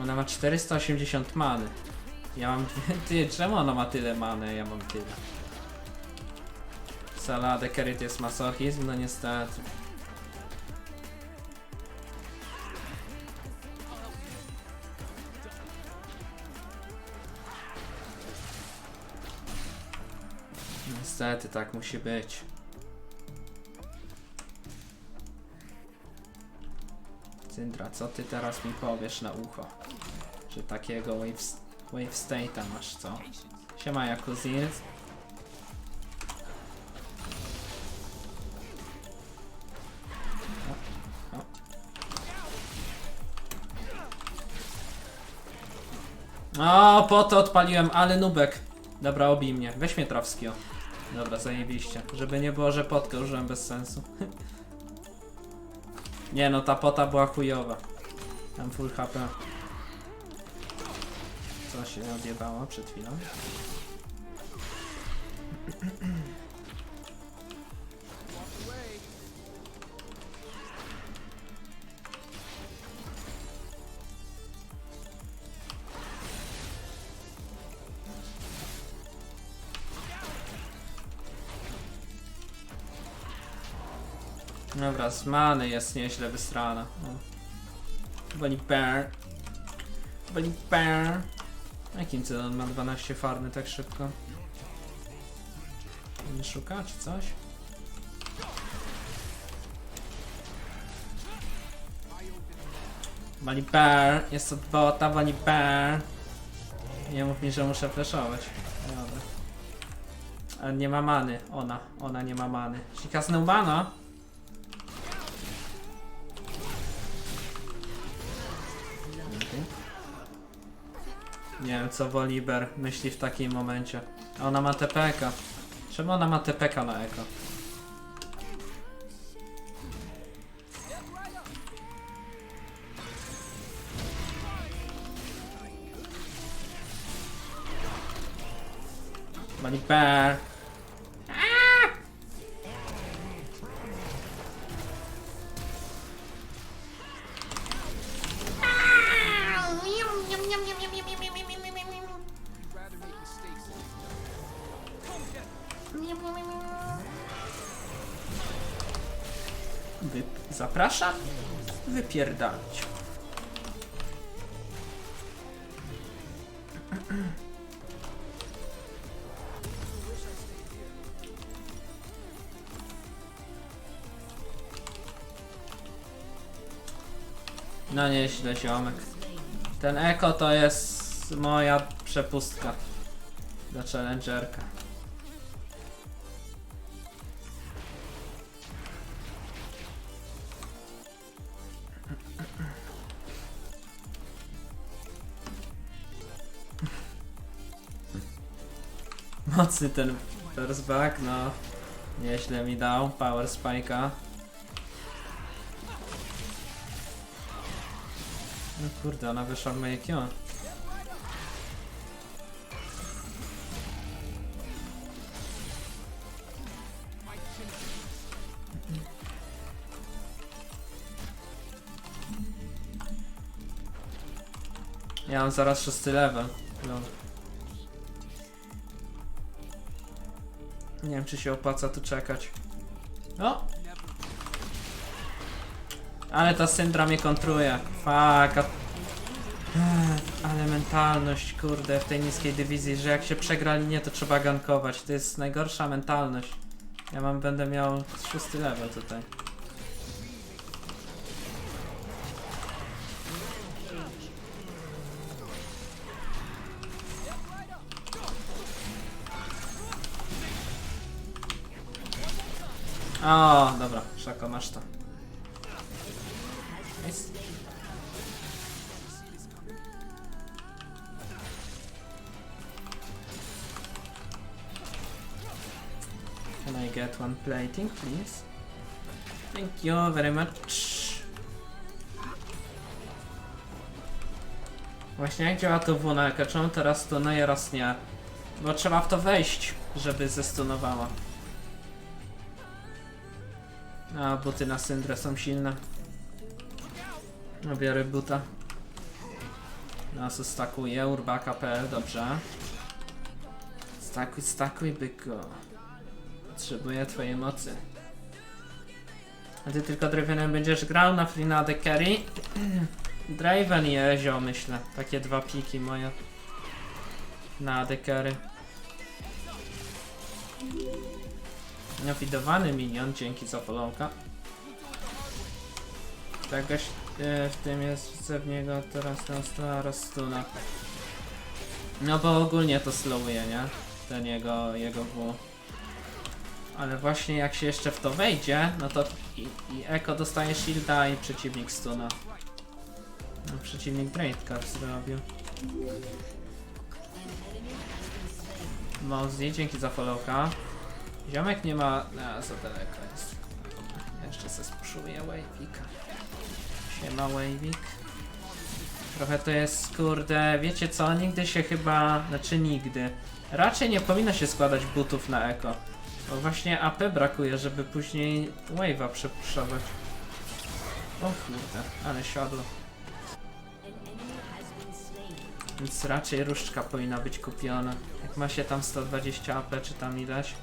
Ona ma 480 many. Ja mam. Ty, czemu ona ma tyle many? Ja mam tyle. Saladę, carry to jest masochizm? No niestety. Niestety, tak musi być. Cyndra, co ty teraz mi powiesz na ucho? Że takiego wave, wave state'a masz, co? Siema, Jakuzir. O, po to odpaliłem, ale nubek. Dobra, obij mnie. Weź mnie Trawski, o. Dobra, zajebiście. Żeby nie było, że potkę użyłem bez sensu. nie no, ta pota była chujowa. Tam full HP. Co się odjebało przed chwilą? Dobra, z many jest nieźle wystrana. Bunny Bear. Bunny Bear. Jakim cudem on ma 12 farmy tak szybko? Nie szuka coś? Bunny Bear. Jest od bota Bunny Bear. Nie mów mi, że muszę flashować. Dobra. Ale nie ma many. Ona. Ona nie ma many. Shika Snowbana. Nie wiem co Woliber myśli w takim momencie. A ona ma TPK. Czemu ona ma TPK na eko? Money. Wy... Zapraszam? Wypierdalać. No nieźle ziomek. Ten eko to jest moja przepustka do challengerka. Mocny ten first back, no. Nieźle mi dał, power spike'a. No kurde, ona wyszła w moje Q. Ja mam zaraz szósty level. No. Nie wiem, czy się opłaca tu czekać. O! Ale ta syndra mnie kontruje. Ech, Ale mentalność, kurde, w tej niskiej dywizji, że jak się przegra linię, to trzeba gankować. To jest najgorsza mentalność. Ja mam, będę miał szósty level tutaj. O, dobra, szako, masz to. Nice. Can I get one plating, please? Thank you very much. Właśnie jak działa to W na Eka? Czemu teraz stunuje, raz nie? Bo trzeba w to wejść, żeby zestunowała. A, buty na syndrę są silne. No biorę buta. Nasus stakuje, urbaka.pl, dobrze. Stakuj, stakuj, byku. Potrzebuję twojej mocy. A ty tylko Dravenem będziesz grał na Flina de Carry? Draven i Ezio, myślę. Takie dwa piki moje. Na de Carry. Nafidowany minion, dzięki za followka. Czegoś e, w tym jest, chcę w niego teraz ten stuna rozstuna. No bo ogólnie to slowuje, nie? Ten jego, jego W. Ale właśnie jak się jeszcze w to wejdzie, no to i, i Eko dostaje shielda i przeciwnik stuna. No, przeciwnik Great zrobił. Mozi, dzięki za followka. Ziomek nie ma... A, za daleko jest. Jeszcze se spuszuję Wavika. Siema Wavik. Trochę to jest, kurde, wiecie co, nigdy się chyba, znaczy nigdy. Raczej nie powinno się składać butów na eko. Bo właśnie AP brakuje, żeby później wave'a przepuszować. O kurde, ale siadło. Więc raczej różdżka powinna być kupiona. Jak ma się tam 120 AP czy tam ileś.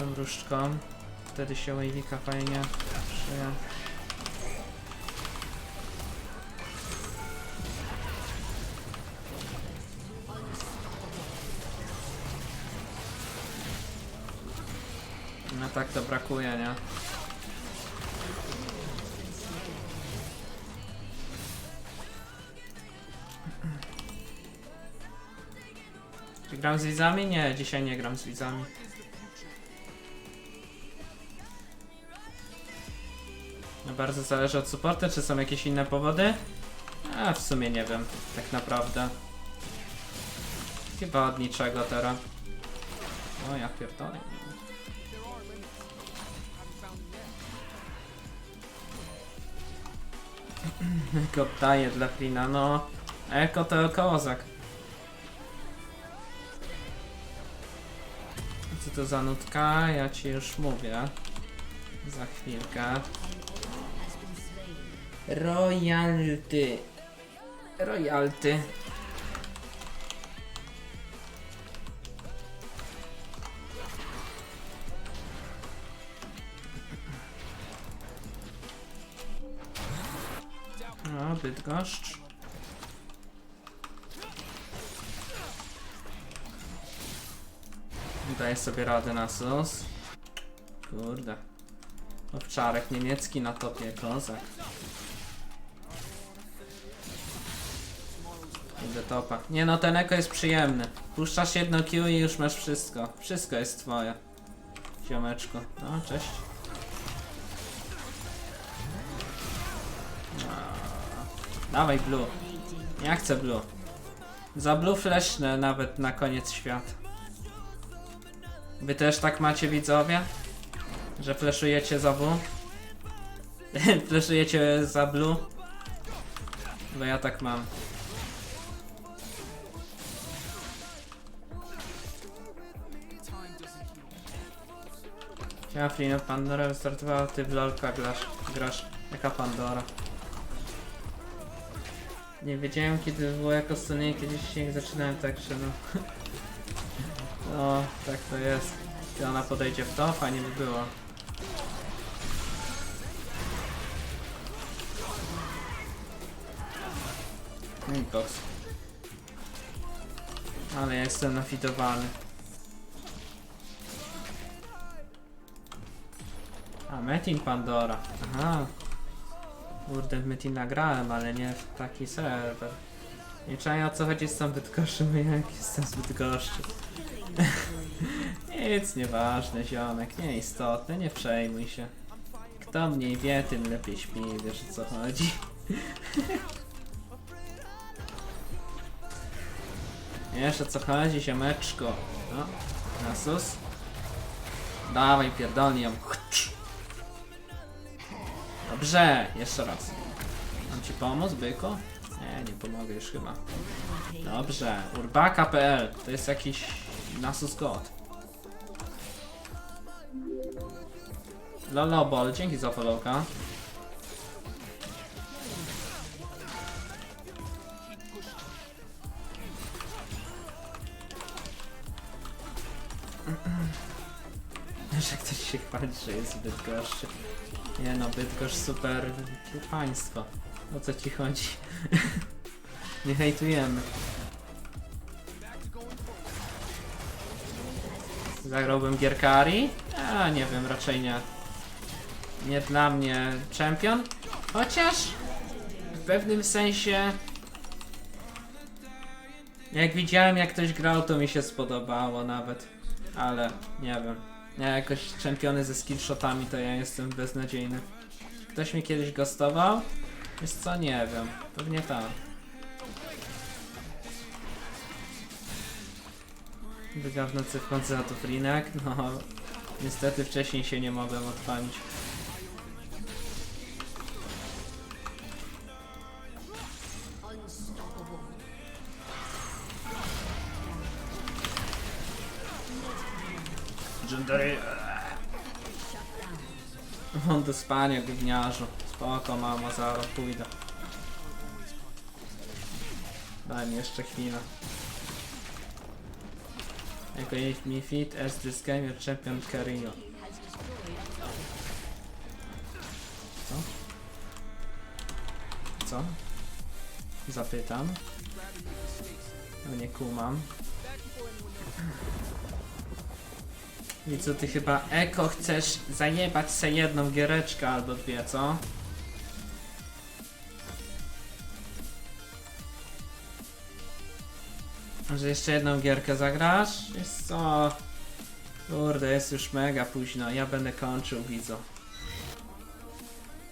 Tą różdżką. Wtedy się wave'ika fajnie przyja. No tak to brakuje, nie? Czy gram z widzami? Nie, dzisiaj nie gram z widzami. Bardzo zależy od supportu, czy są jakieś inne powody? A w sumie nie wiem, tak naprawdę. Chyba od niczego teraz. O ja pierdolę. Eko daje dla Flina, no. Eko to kozak. Co to za nutka? Ja ci już mówię. Za chwilkę. Royalty. Royalty. No, Bydgoszcz. Daję sobie radę na sus. Kurde. Owczarek niemiecki na topie, kozak. Topa. Nie no, ten eko jest przyjemny. Puszczasz jedno Q i już masz wszystko. Wszystko jest twoje. Ziomeczku. No, cześć. Dawaj blue. Ja chcę blue. Za blue flashnę nawet na koniec świata. Wy też tak macie widzowie? Że flashujecie za W? flashujecie za blue? Bo ja tak mam. Ja Flino Pandora wystartowała, ty w LOLka grasz, grasz. Jaka Pandora? Nie wiedziałem kiedy było jako stronie, kiedyś się zaczynałem tak, że no... No, tak to jest. Gdy ona podejdzie w to, fajnie by było. Inbox. Ale ja jestem nafidowany. A, Metin Pandora. Aha. Kurde, w Metin nagrałem, ale nie w taki serwer. Nie czaję o co chodzi z tą Bydgoszczą, jak jestem z Bydgoszczy. Nic, nieważne, ziomek, nieistotne, nie przejmuj się. Kto mniej wie, tym lepiej śpi, wiesz o co chodzi. Wiesz o co chodzi, ziomeczko. No, Nasus. Dawaj, pierdolnij ją. Dobrze, jeszcze raz. Mam ci pomóc, byko? Nie, nie pomogę już chyba. Dobrze, urbaka.pl to jest jakiś nasus god. Lolobol, dzięki za followka. że ktoś się chwali, że jest zbyt gorszy. Nie no, Bydgoszcz super państwo. O co ci chodzi? Nie hejtujemy. Zagrałbym Gierkari? A nie wiem, raczej nie. Nie dla mnie czempion. Chociaż w pewnym sensie jak widziałem jak ktoś grał to mi się spodobało nawet. Ale nie wiem. Ja jakoś czempiony ze skillshotami to ja jestem beznadziejny. Ktoś mi kiedyś gostował? Jest co? Nie wiem. Pewnie tak. Wyga w nocy wchodzę na to frinek? No, niestety wcześniej się nie mogłem odpalić. Legendary. On do spania, gówniarzu. Spoko, mama, zaraz pójdę. Daj mi jeszcze chwilę. Jako if me fit as this game your champion Carino. Co? Co? Zapytam. No nie kumam. Co ty chyba eko chcesz zajebać se jedną giereczkę albo dwie, co? Może jeszcze jedną gierkę zagrasz? Jest co? Kurde, jest już mega późno. Ja będę kończył, widzę.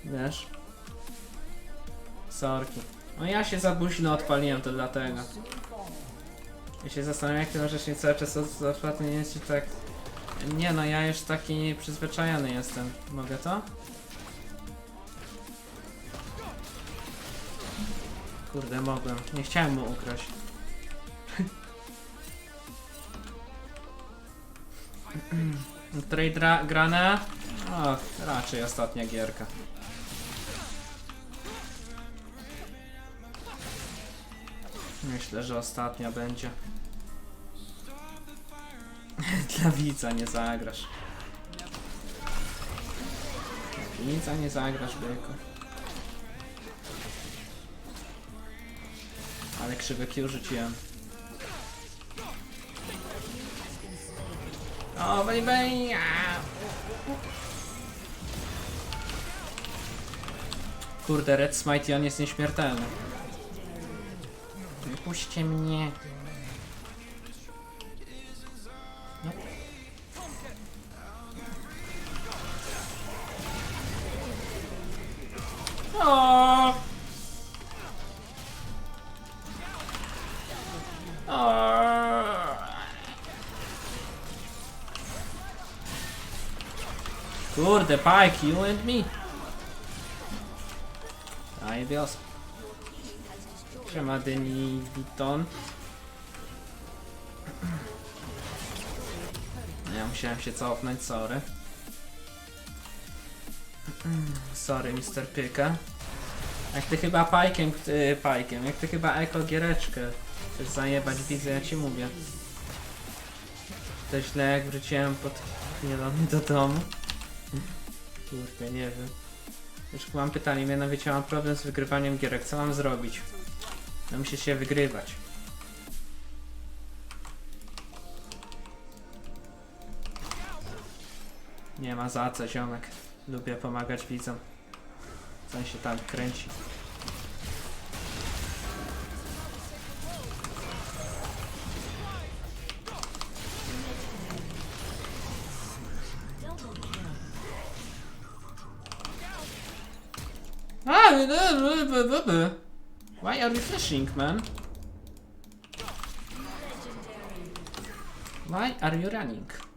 Wiesz? Sorki. No ja się za późno odpaliłem, to dlatego. Ja się zastanawiam, jak ty możesz nie cały czas od- otwarty nie jest ci tak... Nie no, ja już taki przyzwyczajony jestem. Mogę to? Kurde, mogłem. Nie chciałem mu ukraść. W której dra- grane? O, raczej ostatnia gierka. Myślę, że ostatnia będzie. Dla widza nie zagrasz. Dla widza nie zagrasz, byku. Ale krzywe Q rzuciłem. O, bej, bej! Kurde, Red Smite on jest nieśmiertelny. Wypuśćcie mnie. O! O! Kurde, Pike, you and me. Aj, wios. Siema, Denis Vuitton. Ja musiałem się cofnąć, sorry. Sorry, Mr. Pyka. Jak ty chyba pajkiem, ty, pajkiem, jak ty chyba eko giereczkę chcesz zajebać, widzę, ja ci mówię. To źle, jak wróciłem pod chwilony do domu. Kurde, nie wiem. Już mam pytanie, mianowicie mam problem z wygrywaniem gierek, co mam zrobić? No musisz się wygrywać. Nie ma za co, ziomek. Lubię pomagać widzom. Co się tam kręci. Ah, Why are you fishing, man? Why are you running?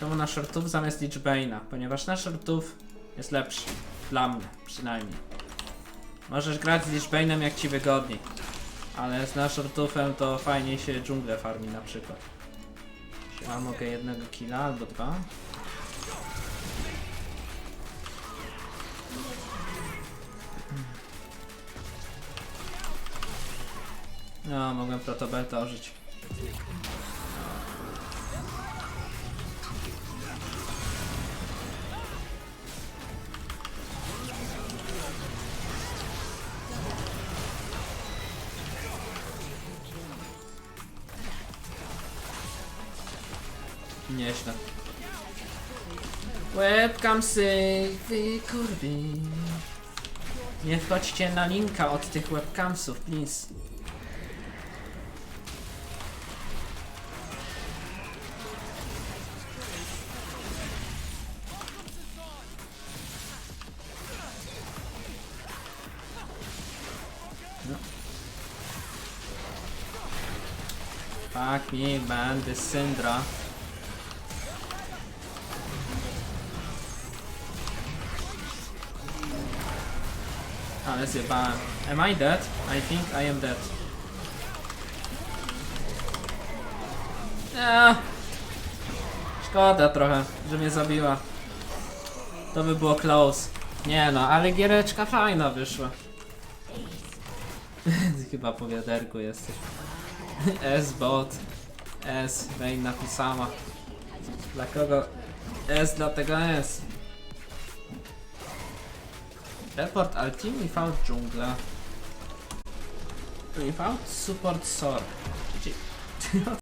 Czemu na shortów zamiast Lichbane'a? Ponieważ na shortów jest lepszy. Dla mnie, przynajmniej. Możesz grać z Lichbane'em jak ci wygodniej. Ale z na shortufem to fajnie się dżunglę farmi na przykład. Ja mogę jednego killa albo dwa. No, mogłem protobelta użyć. Webcamsy, wy kurwi. Nie wchodźcie na linka od tych webcamsów, please. No. Fuck me, man, this. Zjebałem. Am I dead? I think I am dead. Eee. Szkoda trochę, że mnie zabiła. To by było close. Nie no, ale giereczka fajna wyszła. Chyba po wiaderku jesteś. S-bot. S, main napisała. Dla kogo S, dlatego S. Report all team without dżungla. Without support sword.